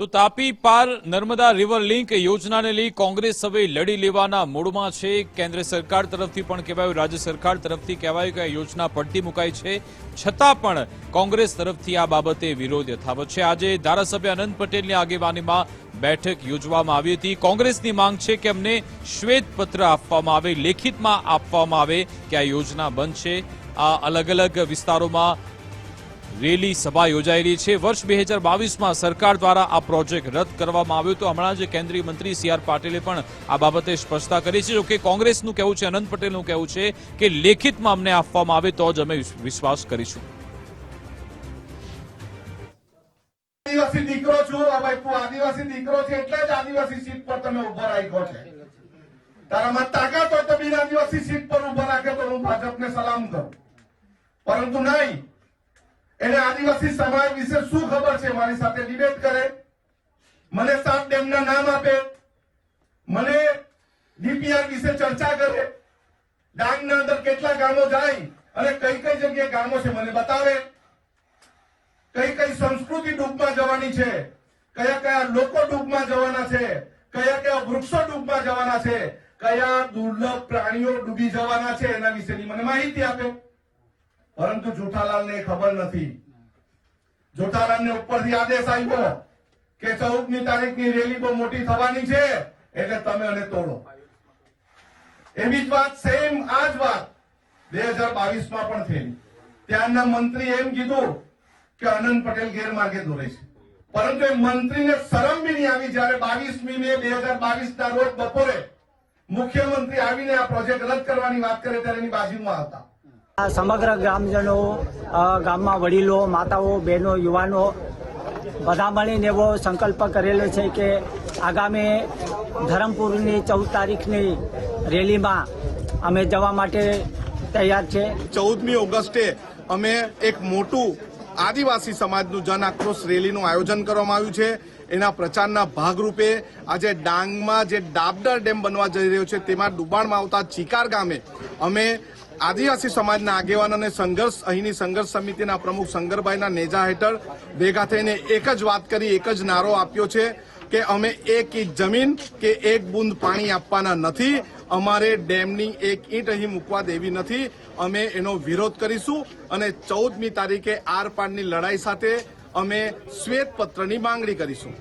તો તાપી પાર Narmada river link યોજનાને લઈ કોંગ્રેસ હવે લડી લેવાના મૂડમાં છે. કેન્દ્ર સરકાર તરફથી પણ કહેવાયું, રાજ્ય સરકાર તરફથી કહેવાયું કે આ યોજના પડતી મુકાઈ છે. છતાં પણ કોંગ્રેસ તરફથી આ બાબતે વિરોધ યથાવત છે. આજે ધારાસભ્ય અનંત પટેલની આગેવાનીમાં બેઠક યોજવામાં આવી હતી. કોંગ્રેસની માંગ છે કે અમને શ્વેતપત્ર આપવામાં આવે, લેખિતમાં આપવામાં આવે કે આ યોજના બંધ છે. આ અલગ અલગ વિસ્તારોમાં રેલી સભા યોજાઈ રહી છે. વર્ષ બે હજાર બાવીસમાં સરકાર દ્વારા આ પ્રોજેક્ટ રદ કરવામાં આવ્યો તો હમણાં જ કેન્દ્રીય મંત્રી સી આર પાટીલે પણ આ બાબતે સ્પષ્ટતા કરી છે. જોકે કોંગ્રેસનું કહેવું છે, અનંત પટેલનું કહેવું છે કે લેખિતમાં અમને આપવામાં આવે તો જ અમે વિશ્વાસ કરીશું. આદિવાસી દીકરો છું આદિવાસી દીકરો છે, એટલે જ આદિવાસી સીટ પર તમે ઊભા રાખ્યો છે. તારામાં તાકાત હોય તો બિન આદિવાસી સીટ પર ઊભા રાખે તો હું ભાજપને સલામ કરું. પરંતુ નહીં એને આદિવાસી સમાજ વિશે શું ખબર છે? મારી સાથે ડિબેટ કરે. મને સાત ડેમના નામ આપે. મને ડીપીઆર વિશે ચર્ચા કરે. ડાંગના અંદર કેટલા ગામો જાય અને કઈ કઈ જગ્યાએ ગામો છે મને બતાવે. કઈ કઈ સંસ્કૃતિ ડૂબમાં જવાની છે? કયા કયા લોકો ડૂબમાં જવાના છે? કયા કયા વૃક્ષો ડૂબમાં જવાના છે? કયા દુર્લભ પ્રાણીઓ ડૂબી જવાના છે? એના વિશેની મને માહિતી આપે. પરંતુ જેઠાલાલને ખબર નથી. જેઠાલાલને ઉપરથી આદેશ આવ્યો કે ચૌદમી તારીખની રેલી બહુ મોટી થવાની છે, એટલે તમે અને તોડો. એવી જ વાત સેમ આ જ વાત બે હજાર બાવીસમાં પણ થયેલી. ત્યાંના મંત્રી એમ કીધું કે અનંત પટેલ ગેરમાર્ગે દોરે છે. પરંતુ એ મંત્રીને શરમ બી નહીં આવી જયારે બાવીસમી મે બે હજાર બાવીસ ના રોજ બપોરે મુખ્યમંત્રી આવીને આ પ્રોજેક્ટ રદ કરવાની વાત કરે ત્યારે એની બાજુમાં હતા સમગ્ર ગ્રામજનો ગામમાં વડીલો, માતાઓ, બહેનો, યુવાનો બધા મળીને એવો સંકલ્પ કરેલો છે કે આગામી ધરમપુરની ચૌદ તારીખની રેલીમાં અમે જવા માટે તૈયાર છે. ચૌદમી ઓગસ્ટે અમે એક મોટું આદિવાસી સમાજનું જન આક્રોશ રેલીનું આયોજન કરવામાં આવ્યું છે. એના પ્રચારના ભાગરૂપે આજે ડાંગમાં જે ડાબડર ડેમ બનવા જઈ રહ્યો છે તેમાં ડુબાણમાં આવતા ચિકાર ગામે અમે આદિવાસી સમાજના આગેવાનોને સંઘર્ષ અહીંની સંઘર્ષ સમિતિના પ્રમુખ શંકરભાઈના નેજા હેઠળ ભેગા થઈને એક જ વાત કરી, એક જ નારો આપ્યો છે કે અમે એક ઇંચ જમીન કે એક બુંદ પાણી આપવાના નથી. અમારે ડેમની એક ઈંટ અહીં મૂકવા દેવી નથી. અમે એનો વિરોધ કરીશું અને ચૌદમી તારીખે આરપારની લડાઈ સાથે અમે શ્વેતપત્રની માંગણી કરીશું.